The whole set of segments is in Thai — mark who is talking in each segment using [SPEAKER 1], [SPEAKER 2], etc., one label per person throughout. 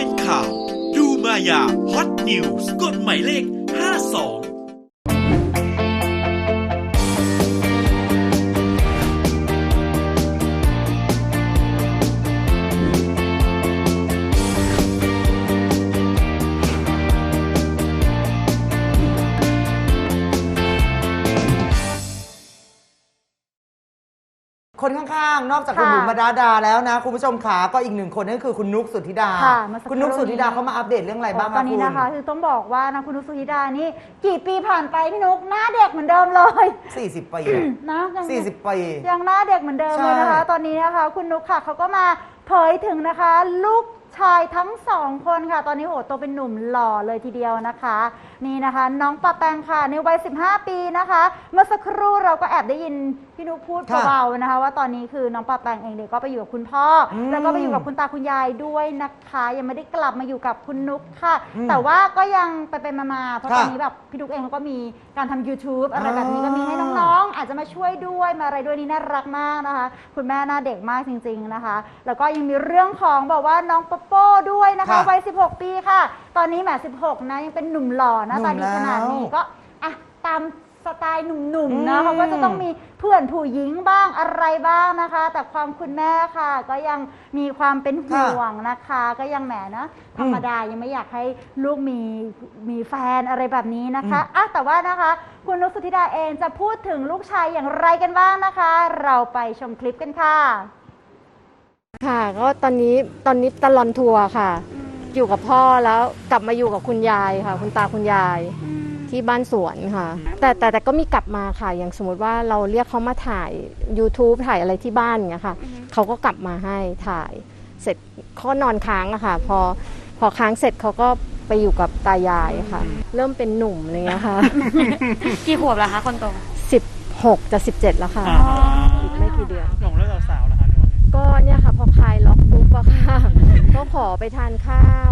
[SPEAKER 1] เป็นข่าว ดูมายาฮอตนิวส์กฎหมายเลข 52
[SPEAKER 2] คนข้างๆ นอกจากคุณ
[SPEAKER 3] ค่ะ
[SPEAKER 2] บุ๋มบรรดาดาแล้วนะ คุณผู้ชมขาก็อีกหนึ่งคนนั่นคือคุณนุกสุธิดา
[SPEAKER 3] ค่ะเมื่อสักครู่
[SPEAKER 2] คุณนุกสุธิดาเขามาอัปเดตเรื่องอะไรบ้าง
[SPEAKER 3] ตอนนี้นะคะ คือต้องบอกว่านะคุณนุกสุธิดานี่ กี่ปีผ่านไปพี่นุกหน้าเด็กเหมือนเดิมเลย
[SPEAKER 2] สี่สิบปี
[SPEAKER 3] นะยัง
[SPEAKER 2] สี่สิบปี
[SPEAKER 3] ยังหน้าเด็กเหมือนเดิม
[SPEAKER 2] ใช่
[SPEAKER 3] เลยนะคะตอนนี้นะคะ คุณนุกค่ะเขาก็มาเผยถึงนะคะ ลูก ชายทั้งสองคนค่ะ ตอนนี้โหโตเป็นหนุ่มหล่อเลยทีเดียวนะคะ นี่นะคะ น้องปะแปงค่ะ ในวัย 15 ปีนะคะ เมื่อสักครู่เราก็แอบได้ยินพี่นุกพูด
[SPEAKER 2] ค่ะ
[SPEAKER 3] เบาๆนะคะ ว่าตอนนี้คือน้องปะแปงเองเนี่ยก็ไปอยู่กับคุณพ่ออ
[SPEAKER 2] ม
[SPEAKER 3] แล้วก็ไปอยู่กับคุณตาคุณยายด้วยนะคะ ยังไม่ได้กลับมาอยู่กับคุณนุกค่ะ
[SPEAKER 2] อืม
[SPEAKER 3] แต่ว่าก็ยังไปเป็นมาๆเพราะ
[SPEAKER 2] ค่ะ
[SPEAKER 3] ตอนนี้แบบพี่นุกเองเขาก็มีการทำ YouTube อะไรแบบนี้ก็มีให้
[SPEAKER 2] อ่า
[SPEAKER 3] น้องๆอาจจะมาช่วยด้วยมาอะไรด้วยนี่น่ารักมากนะคะ คุณแม่หน้าเด็กมากจริง ๆนะคะ แล้วก็ยังมีเรื่องของบอกว่าน้องปปโป้ด้วยนะคะ
[SPEAKER 2] ค่ะ
[SPEAKER 3] วัย 16 ปีค่ะ ตอนนี้แหม16 นะ ยังเป็นหนุ่มหล่อหนะตาดีขนาดนี้
[SPEAKER 2] หนุ่มแล้ว
[SPEAKER 3] ก็อะตามสไตล์หนุ่มๆนะ
[SPEAKER 2] อืม
[SPEAKER 3] เขาก็จะต้องมีเพื่อนผู้หญิงบ้างอะไรบ้างนะคะ แต่ความคุณแม่ค่ะ ก็ยังมีความเป็นห่วงนะคะ ก็ยังแหมนะธรรมดายังไม่อยากให้ลูกมีมีแฟนอะไรแบบนี้นะคะอะแต่ว่านะคะ คุณนุกสุธิดาเองจะพูดถึงลูกชายอย่างไรกันบ้างนะคะ เราไปชมคลิปกันค่ะ
[SPEAKER 4] ค่ะก็ตอนนี้ตอนนี้ตลอนทัวร์ค่ะ อยู่กับพ่อแล้วกลับมาอยู่กับคุณยายค่ะ คุณตาคุณยายที่บ้านสวนค่ะ แต่แต่แต่ก็มีกลับมาค่ะ อย่างสมมติว่าเราเรียกเขามาถ่าย YouTube ถ่ายอะไรที่บ้านอย่างเงี้ยค่ะเขาก็กลับมาให้ถ่าย เสร็จเขาก็นอนค้างอะค่ะ พอพอค้างเสร็จเขาก็ไปอยู่กับตายายค่ะ เริ่มเป็นหนุ่มอะไรเงี้ยค่ะ
[SPEAKER 5] กี่ขวบแล้วคะคนโต
[SPEAKER 4] สิบหกจะสิบเจ็ดแล้วค่ะ
[SPEAKER 6] อ่า
[SPEAKER 4] อีกไม่กี่เดือน
[SPEAKER 6] หลงเรื่องสาวๆเหรอคะหรือว่าไง
[SPEAKER 4] ก็เนี่ยค่ะพอคลายล็ อกปุ๊บอะค่ะ ก็ขอไปทานข้าว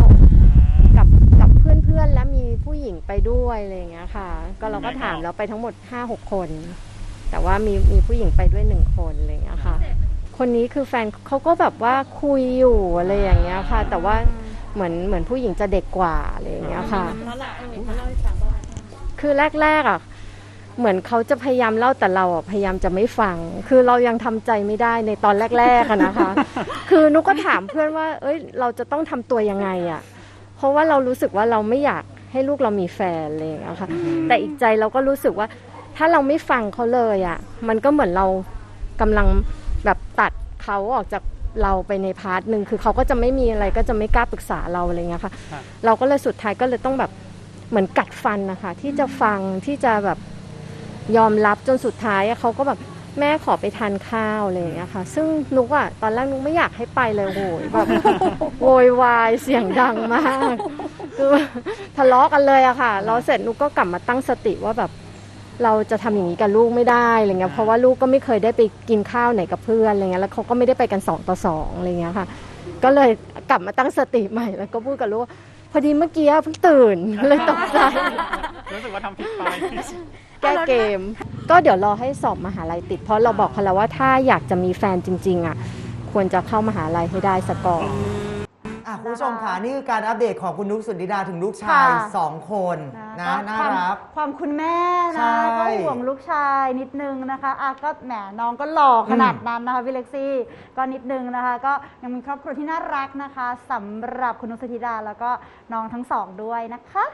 [SPEAKER 4] กับกับเพื่อนๆ และมีผู้หญิงไปด้วยอะไรอย่างเงี้ยค่ะ ก็เราก็ถามแล้วไปทั้งหมด5 6คน แต่ว่ามีมีผู้หญิงไปด้วยหนึ่งคนอะไรอย่างเงี้ยค่ะ คนนี้คือแฟนเขาก็แบบว่าคุยอยู่อะไรอย่างเงี้ยค่ะ แต่ว่าเหมือนเหมือนผู้หญิงจะเด็กกว่าอะไรอย่างเงี้ยค่ะ คือแรกๆอะ เหมือนเขาจะพยายามเล่าแต่เราอะพยายามจะไม่ฟัง คือเรายังทำใจไม่ได้ในตอนแรกๆอะนะคะ คือนุกก็ถามเพื่อนว่า เอ้ย เราจะต้องทำตัวยังไงอะ เพราะว่าเรารู้สึกว่าเราไม่อยากให้ลูกเรามีแฟนอะไรอย่างเลยอะค่ะ แต่อีกใจเราก็รู้สึกว่า ถ้าเราไม่ฟังเขาเลยอะ มันก็เหมือนเรากำลังแบบตัดเขาออกจากเราไปในพาร์ทหนึ่งคือเขาก็จะไม่มีอะไรก็จะไม่กล้าปรึกษาเราอะไรเงี้ยค่ะ
[SPEAKER 6] ครับ
[SPEAKER 4] เราก็เลยสุดท้ายก็เลยต้องแบบเหมือนกัดฟันนะคะ ที่จะฟังที่จะแบบ ยอมรับจนสุดท้ายเขาก็แบบแม่ขอไปทานข้าวอะไรอย่างเงี้ยค่ะ ซึ่งนุกอะตอนแรกนุกไม่อยากให้ไปเลยโวยแบบโวยวายเสียงดังมากคือทะเลาะกันเลยอะค่ะแล้วเสร็จนุกก็กลับมาตั้งสติว่าแบบเราจะทำอย่างนี้กับลูกไม่ได้อะไรเงี้ยเพราะว่าลูกก็ไม่เคยได้ไปกินข้าวไหนกับเพื่อนอะไรเงี้ยแล้วเขาก็ไม่ได้ไปกันสองต่อสองอะไรเงี้ยค่ะ ก็เลยกลับมาตั้งสติใหม่แล้วก็พูดกับลูก อดีเมื่อกี้เพิ่งตื่น เลยตกใจ
[SPEAKER 6] รู้สึกว่าทำผิดไป
[SPEAKER 4] แก้เกม ก็เดี๋ยวรอให้สอบมหาลัยติด เพราะเราบอกเขาแล้วว่าถ้าอยากจะมีแฟนจริง ๆ อะ ควรจะเข้ามหาลัยให้ได้สกก่อน
[SPEAKER 2] อะ คุณผู้ชมค่ะนี่คือการอัปเดตของคุณนุกสุธิดาถึงลูกชาย
[SPEAKER 3] ค่ะ
[SPEAKER 2] สองคนนะ
[SPEAKER 3] ก็
[SPEAKER 2] น่า
[SPEAKER 3] ความ
[SPEAKER 2] รัก
[SPEAKER 3] ความคุณแม่
[SPEAKER 2] ใช่
[SPEAKER 3] นะก็ห่วงลูกชายนิดนึงนะคะอะก็แหมน้องก็หล่อขนาดนั้นนะคะพี่เล็กซี่ก็นิดนึงนะคะ ก็ยังมีครอบครัวที่น่ารักนะคะสำหรับคุณนุกสธิดาแล้วก็น้องทั้งสองด้วยนะคะ